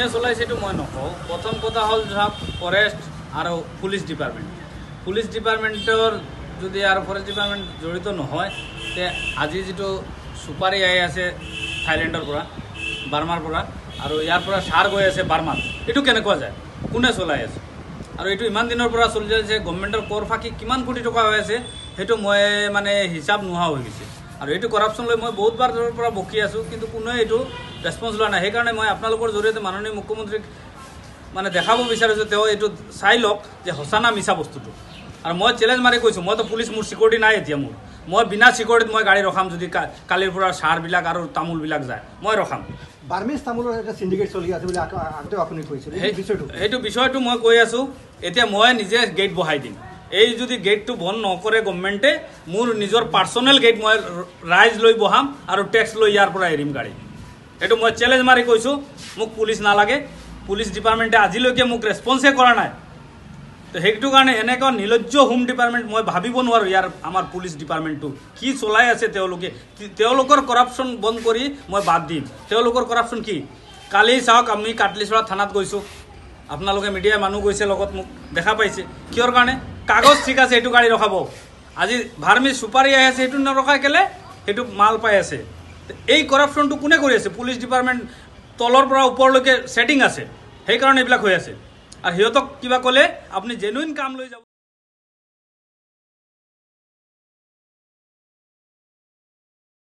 কোনে চলাইছে এইটো মই নকওঁ। প্ৰথম কথা হ'ল ধৰক ফৰেষ্ট আৰু পুলিচ ডিপাৰ্টমেণ্ট পুলিচ ডিপাৰ্টমেণ্টৰ যদি আৰু ফৰেষ্ট ডিপাৰ্টমেণ্ট জড়িত নহয় তে আজি যিটো চুপাৰী আহি আছে থাইলেণ্ডৰ পৰা বাৰ্মাৰ পৰা আৰু ইয়াৰ পৰা সাৰ গৈ আছে বাৰ্মাত এইটো কেনেকুৱা যায়? কোনে চলাই আছে? আৰু এইটো ইমান দিনৰ পৰা চলি আছে গভমেণ্টৰ কৰ ফাঁকি কিমান কোটি টকা হৈ আছে সেইটো মই মানে হিচাপ নোহোৱা হৈ গৈছে। আৰু এইটো কৰাপশ্যন লৈ মই বহুতবাৰ ধৰৰ পৰা বকি আছোঁ কিন্তু কোনোৱে এইটো ৰেচপঞ্চ লোৱা নাই। সেইকাৰণে মই আপোনালোকৰ জৰিয়তে মাননীয় মুখ্যমন্ত্ৰীক মানে দেখাব বিচাৰোঁ যে তেওঁ এইটো চাই লওক যে সঁচা না মিছা বস্তুটো। আৰু মই চেলেঞ্জ মাৰি কৈছোঁ মইতো পুলিচ মোৰ চিকিউৰিটি নাই এতিয়া মোৰ। মই বিনা চিকিউৰিটিত মই গাড়ী ৰখাম যদি কালিৰ পৰা সাৰবিলাক আৰু তামোলবিলাক যায় মই ৰখাম। বাৰ্মিজ তামোলৰ এটা চিণ্ডিকেট চলি আছে বুলি আগ- আগতেও আপুনি কৈছিল এই সেই- বিষয়টো। সেইটো বিষয়টো মই কৈ আছোঁ এতিয়া মই নিজে গেট বহাই দিম। এই যদি গেটটো বন্ধ নকৰে গভমেণ্টে মোৰ নিজৰ পাৰ্চনেল গেট মই ৰাইজ লৈ বহাম আৰু টেক্স লৈ ইয়াৰ পৰা এৰিম গাড়ী। এইটো মই চেলেঞ্জ মাৰি কৈছোঁ মোক পুলিচ নালাগে। পুলিচ ডিপাৰ্টমেণ্টে আজিলৈকে মোক ৰেচপন্সে কৰা নাই। তো সেইটো কাৰণে এনেকুৱা নিৰ্লজ্জ হোম ডিপাৰ্টমেণ্ট মই ভাবিব নোৱাৰোঁ ইয়াৰ আমাৰ পুলিচ ডিপাৰ্টমেণ্টটো কি চলাই আছে তেওঁলোকে? তেওঁলোকৰ কৰাপশ্যন বন্ধ কৰি মই বাদ দিম। তেওঁলোকৰ কৰাপশ্যন কি? কালি চাওক আমি কাটলিচৰা থানাত গৈছোঁ। আপোনালোকে মিডিয়াৰ মানুহ গৈছে লগত মোক দেখা পাইছে। কিহৰ কাৰণে? কাগজ ঠিক আছে সেইটো গাড়ী ৰখাব। আজি ভাৰ্মি চুপাৰী আহি আছে সেইটো নৰখাই কেলে? সেইটো মাল পাই আছে। এই কৰাপশ্যনটো কোনে কৰি আছে? পুলিচ ডিপাৰ্টমেণ্ট তলৰ পৰা ওপৰলৈকে ছেটিং আছে। সেইকাৰণে এইবিলাক হৈ আছে। আৰু সিহঁতক কিবা ক'লে আপুনি জেনুইন কাম লৈ যাব।